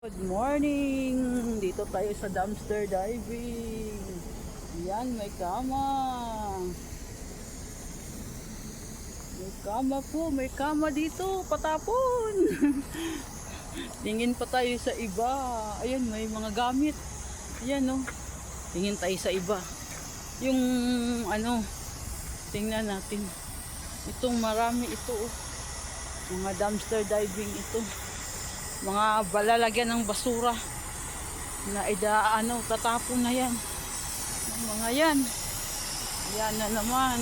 Good morning! Dito tayo sa dumpster diving. Yan, may kama. May kama po, may kama dito, patapon. Tingin pa tayo sa iba. Ayan, may mga gamit. Ayan, no. Tingin tayo sa iba. Yung, ano, tingnan natin. Itong marami ito, oh. Mga dumpster diving ito mga balalagyan ng basura. Na ida ano tatapon na yan. Yung mga yan. Yan na naman.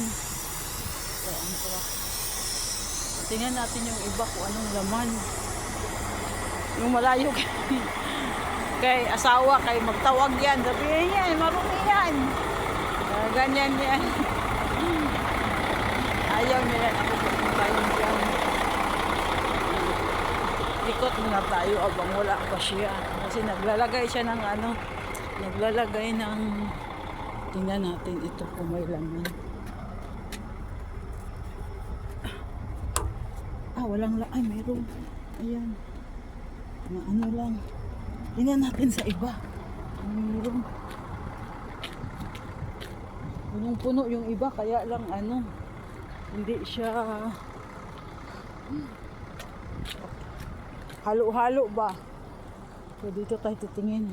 So, ang sarap. tingnan natin yung iba kung anong laman. Yung malayo kay, kay asawa kay magtawag yan. Sabihin yan marumi yan. Ah, ganyan yan. Ayaw yan ako ikot muna tayo abang wala pa siya. Kasi naglalagay siya ng ano, naglalagay ng, tingnan natin ito kung may laman. Ah, walang la, ay mayroon. Ayan. Na ano lang. Tingnan natin sa iba. Mayroon. Punong-puno yung iba, kaya lang ano, hindi siya halo-halo ba? So dito tayo titingin.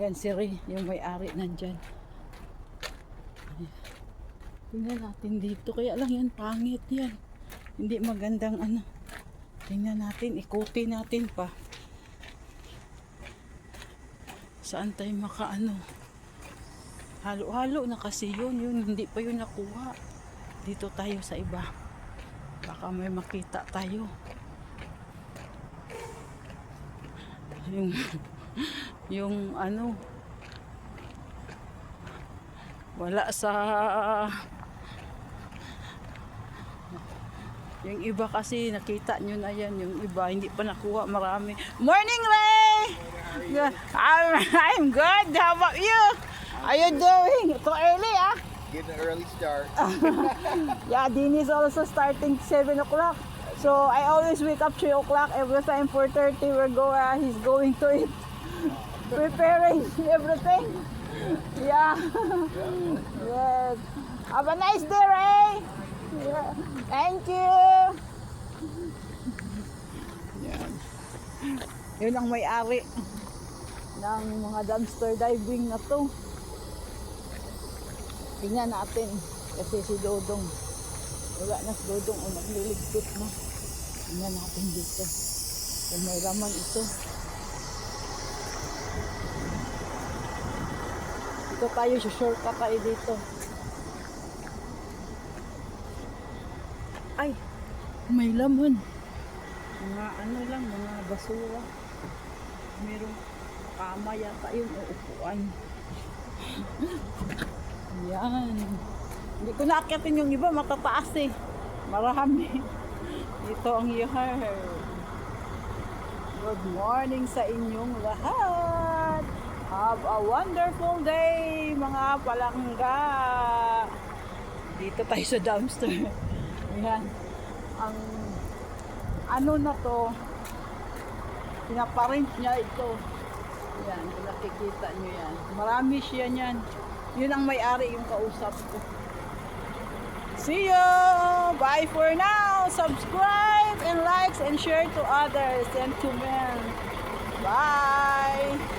Yan si Ray, yung may-ari nandyan. Ayan. Tingnan natin dito. Kaya lang yan, pangit yan. Hindi magandang ano. Tingnan natin, ikuti natin pa. Saan tayo makaano? Halo-halo na kasi yun. Yun, hindi pa yun nakuha. Dito tayo sa iba. Baka may makita tayo. Yung yung ano wala sa yung iba kasi nakita nyo na yan yung iba hindi pa nakuha marami. Morning Ray! I'm, I'm good. How about you? Are you doing? Ito early ah. Get an early start. Yeah, Dean is also starting 7 o'clock. So I always wake up 3 o'clock. Every time 4.30 we're go, uh, he's going to it. Preparing everything. Yeah. yes. Have a nice day, Ray. Yeah. Thank you. Yan. Yun ang may-ari ng mga dumpster diving na to. Tingnan natin kasi si Dodong wala na si Dodong o nagliligpit na. Tingnan natin dito kung may laman ito. Dito tayo, shortcut tayo dito. Ay, may laman. Mga ano lang, mga basura. Merong kama yata yun o upuan. Yan. Hindi ko naakyatin yung iba, matataas eh. Marami. Ito ang yard. Good morning sa inyong lahat. Have a wonderful day, mga palangga. Dito tayo sa dumpster. Yan. Ang ano na to, pinaparent niya ito. Yan, kung nakikita nyo yan. Marami siya niyan. Yun ang may-ari yung kausap ko. See you! Bye for now. Subscribe and likes and share to others and to men. Bye.